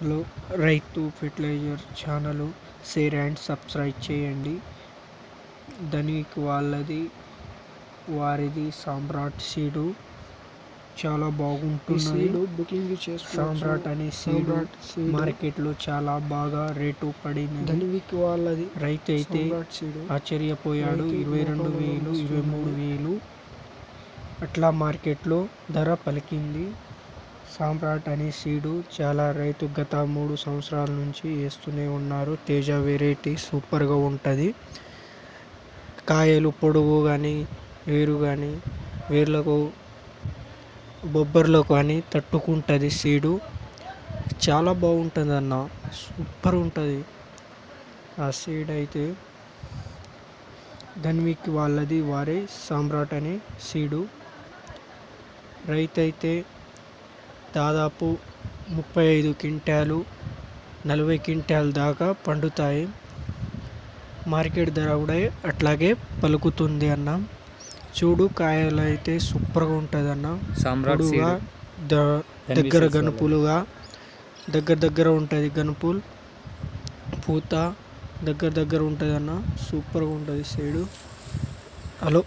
Hello రైతు fertilizer channel share and subscribe చేయండి. ధనిక్ వాళ్ళది వారిది సామ్రాట్ సీడు. చాలా సీడ్ బుకింగ్ సామ్రాట్ అనే సీడు మార్కెట్లో చాలా బాగా రేటు పడినది ధనివిక్ వాళ్ళది రైతు అయితే ఆశ్చర్యపోయాడు. ఇరవై రెండు వేలు ఇరవై మూడు. వేలు అట్లా మార్కెట్లో ధర పలికింది. సామ్రాట్ అనే సీడు చాలా రైతు గత మూడు సంవత్సరాల నుంచి వేస్తూనే ఉన్నారు. తేజ వెరైటీ సూపర్గా ఉంటుంది. కాయలు పొడుగు కానీ వేరు కానీ వేర్లకు బొబ్బర్లకు కానీ తట్టుకుంటుంది సీడు. చాలా బాగుంటుంది అన్న సూపర్ ఉంటుంది. ఆ సీడ్ అయితే ధన్విక్ వాళ్ళది వారే సామ్రాట్ అనే సీడు. రైతు అయితే దాదాపు ముప్పై ఐదు క్వింటాలు నలభై క్వింటాల్ దాకా పండుతాయి. మార్కెట్ ధర కూడా అట్లాగే పలుకుతుంది అన్న. చూడు కాయలు అయితే సూపర్గా ఉంటుంది అన్న Ten దగ్గర గనుపులుగా దగ్గర దగ్గర ఉంటుంది గనుపులు. పూత దగ్గర దగ్గర ఉంటుంది అన్న సూపర్గా ఉంటుంది సైడు. హలో.